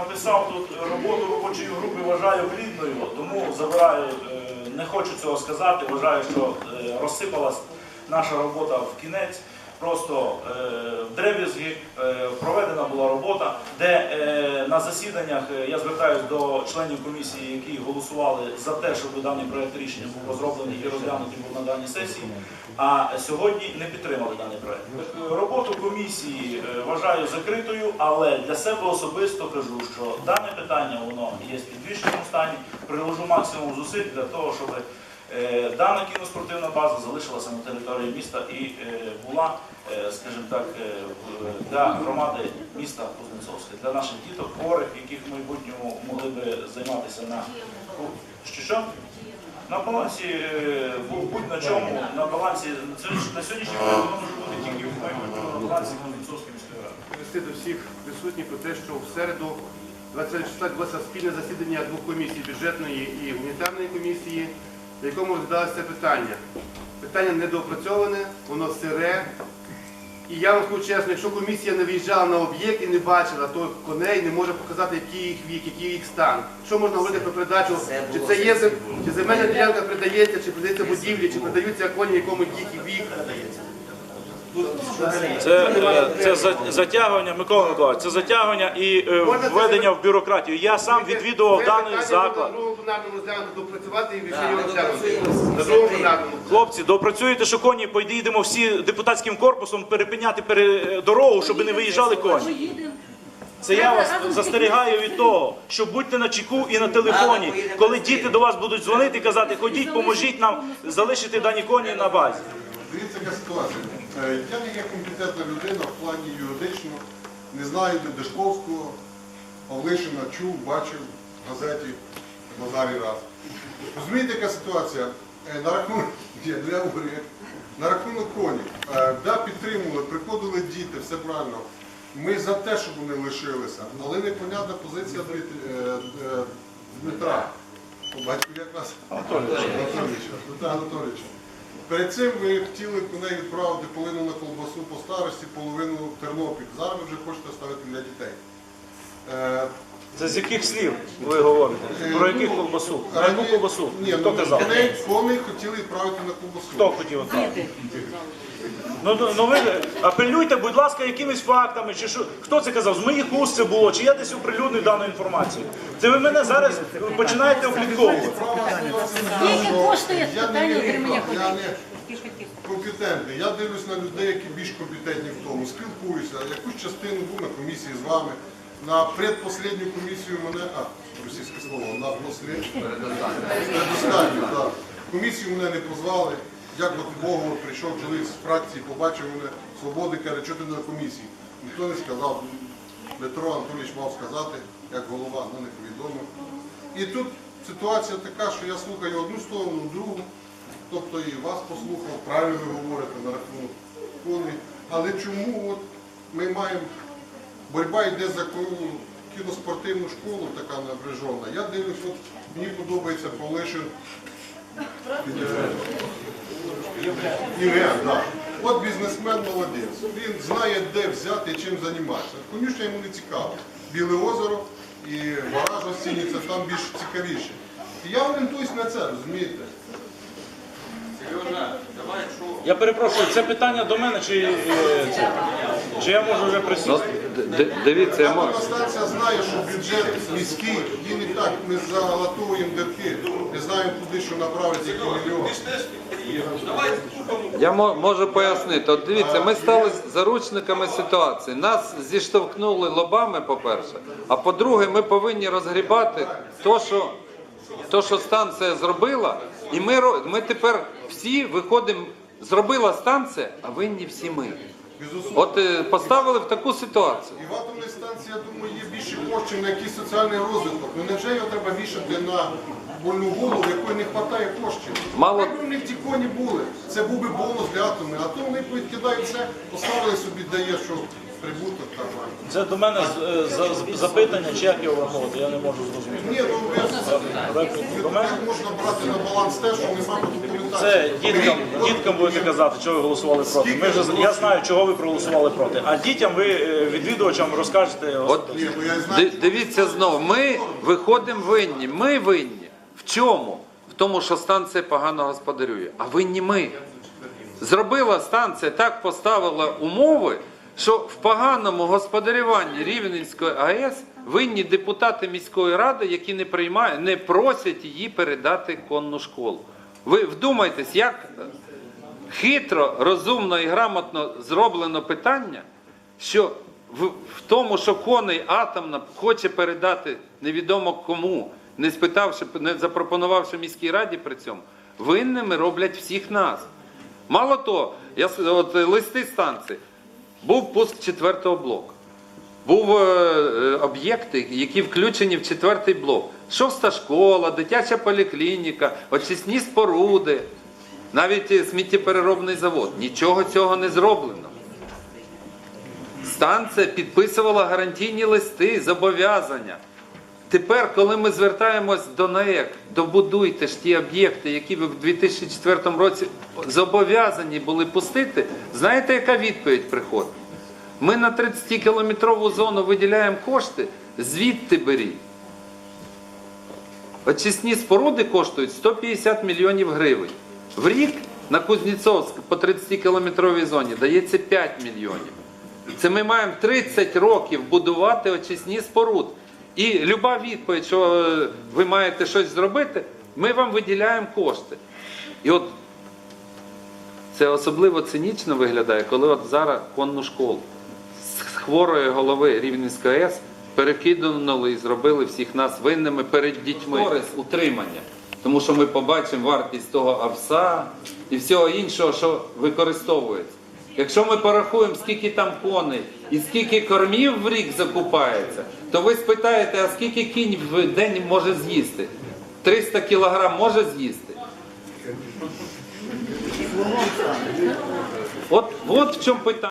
написав тут роботу робочої групи, вважаю плідною, тому забираю, е, не хочу цього сказати. Вважаю, що е, розсипалась наша робота в кінець. Просто е, в дреб'язгі е, проведена була робота, де е, на засіданнях я звертаюся до членів комісії, які голосували за те, щоб даний проект рішення був розроблений і розглянутий був на даній сесії. А сьогодні не підтримали даний проект. Роботу комісії вважаю закритою, але для себе особисто кажу, що дане питання воно є в підвищеному стані. Приложу максимум зусиль для того, щоб дана кіноспортивна база залишилася на території міста і е, була, е, скажімо так, е, для громади міста Кузнецовське, для наших діток, хворих, яких в майбутньому могли би займатися на що? На балансі е, будь на чому, на балансі на сьогоднішній момент може бути тільки в майбутньому на балансі Кузнецовської міської ради. Довести до всіх присутніх про те, що в середу 20 числа відбулося спільне засідання двох комісій бюджетної і гуманітарної комісії, в якому розглядалося це питання. Питання недоопрацьоване, воно сире. І я вам скажу чесно, якщо комісія не виїжджала на об'єкт і не бачила то коней, не може показати, який їх вік, який їх стан. Що можна говорити про передачу? Чи це є чи земельна ділянка передається, чи передається будівлі, чи передаються коні, якому вік і вік. Це, е, це затягування, Микола Миколаївич, це затягування і е, введення в бюрократію. Я сам відвідував даний заклад. Хлопці, допрацюєте, що коні поїдемо всі депутатським корпусом перепиняти пере- дорогу, щоб не виїжджали коні. Це я вас застерігаю від того, що будьте на чеку і на телефоні, коли діти до вас будуть дзвонити і казати, ходіть, поможіть нам залишити дані коні на базі. Дивіться, яка ситуація. Е, Я не є компетентна людина в плані юридичного, не знаю Дешковського, Павлишина, чув, бачив в газеті Базарі раз. Розумієте, яка ситуація? Е, На рахунок, Ні, ну я говорю, на рахунок конів. Е, Да, підтримували, приходили діти, все правильно. Ми за те, щоб вони лишилися, але непонятна позиція Дмит- Дмитра. Побачив, як нас Анатолійовича. Анатолійовича. Перед цим ви хотіли коней відправити половину на колбасу по старості, половину в Тернопіль. Зараз ви вже хочете ставити для дітей. Е, Це з яких слів ви говорите? Про яку колбасу? Про яку рані- колбасу? Ні, Хто ну, казав? Коней, коней хотіли відправити на колбасу. Хто хотів отак? Ну, ну, ну ви апелюйте, будь ласка, якимись фактами, чи що хто це казав? З моїх уст це було, чи я десь оприлюднив дану інформацію? Це ви мене зараз починаєте облітковувати. Скільки коштує Я не питання отримання я компетентний. Я дивлюсь на людей, які більш компетентні в тому. Спілкуюся. Якусь частину був на комісії з вами. На предпоследню комісію мене, а, російське слово, на послід... Передостанню, так. Комісію мене не позвали. Дякувати Богу, прийшов чоловік з фракції, побачив мене, свободи, каже, що ти на комісії. Ніхто не сказав. Дмитро Анатолійович мав сказати, як голова, ну не повідомив. І тут ситуація така, що я слухаю одну сторону, другу, тобто і вас послухав, правильно ви говорите на рахунок коней. Але чому от ми маємо, боротьба йде за кіноспортивну школу, така напряжена. Я дивлюсь, от мені подобається Полишин. Євген, так. От бізнесмен молодець. Він знає, де взяти чим займатися. Конюшня йому не цікаво. Біле озеро і бараж осінній, там більш цікавіше. І я орієнтуюсь на це, розумієте? Я перепрошую, це питання до мене, чи, е, це, чи я можу вже присісти? Д- Дивіться, я можу. Станція знає, що бюджет міський, він і так, ми залатуємо дирки, не знаємо куди, що направиться які мільйони. Я мо- можу пояснити. От дивіться, ми стали заручниками ситуації. Нас зіштовхнули лобами, по-перше, а по-друге, ми повинні розгрібати то, що, то, що станція зробила, і ми, ро- ми тепер всі виходимо. Зробила станція, а винні всі ми. От е, поставили в таку ситуацію. І в атомній станції, я думаю, є більше коштів на якийсь соціальний розвиток. Ну невже його треба вішати на больну голову, якої не вистачає коштів? Мало- Якби в них ті коні були, це був би бонус для атомної. А то вони відкидають все, поставили собі, дає, що прибуток нормально. Це до мене е, за- за- запитання, чи як його враховувати, я не можу зрозуміти. Ні, ну До мене? можна брати на баланс те, що немає документації. Це діткам, діткам будете казати, чого ви голосували проти. Ми вже, я знаю, чого ви проголосували проти. А дітям ви е, відвідувачам розкажете. От Ні, ну я знаю. ди- дивіться знову, ми виходимо винні. Ми винні. В чому? В тому, що станція погано господарює. А винні ми. Зробила станція, так поставила умови, що в поганому господарюванні Рівненської АЕС винні депутати міської ради, які не приймають, не просять її передати конну школу. Ви вдумайтесь, як хитро, розумно і грамотно зроблено питання, що в, в тому, що коней атомна хоче передати невідомо кому, не спитавши, не запропонувавши міській раді при цьому, винними роблять всіх нас. Мало того, я, от, листи станції, був пуск четвертого блоку. Був е, е, об'єкти, які включені в четвертий блок. Шоста школа, дитяча поліклініка, очисні споруди, навіть сміттєпереробний завод. Нічого цього не зроблено. Станція підписувала гарантійні листи, зобов'язання. Тепер, коли ми звертаємось до НАЕК, добудуйте ж ті об'єкти, які ви в 2004 році зобов'язані були пустити, знаєте, яка відповідь приходить? Ми на 30-кілометрову зону виділяємо кошти, звідти беріть. Очисні споруди коштують 150 мільйонів гривень. В рік на Кузнєцовськ по 30-кілометровій зоні дається 5 мільйонів. Це ми маємо 30 років будувати очисні споруди. І люба відповідь, що е, ви маєте щось зробити, ми вам виділяємо кошти. І от це особливо цинічно виглядає, коли от зараз конну школу з хворої голови Рівненської АЕС перекинули і зробили всіх нас винними перед дітьми. Користь утримання. Тому що ми побачимо вартість того овса і всього іншого, що використовується. Якщо ми порахуємо, скільки там коней і скільки кормів в рік закупається, то ви спитаєте, а скільки кінь в день може з'їсти? 300 кілограм може з'їсти? От, от в чому питання.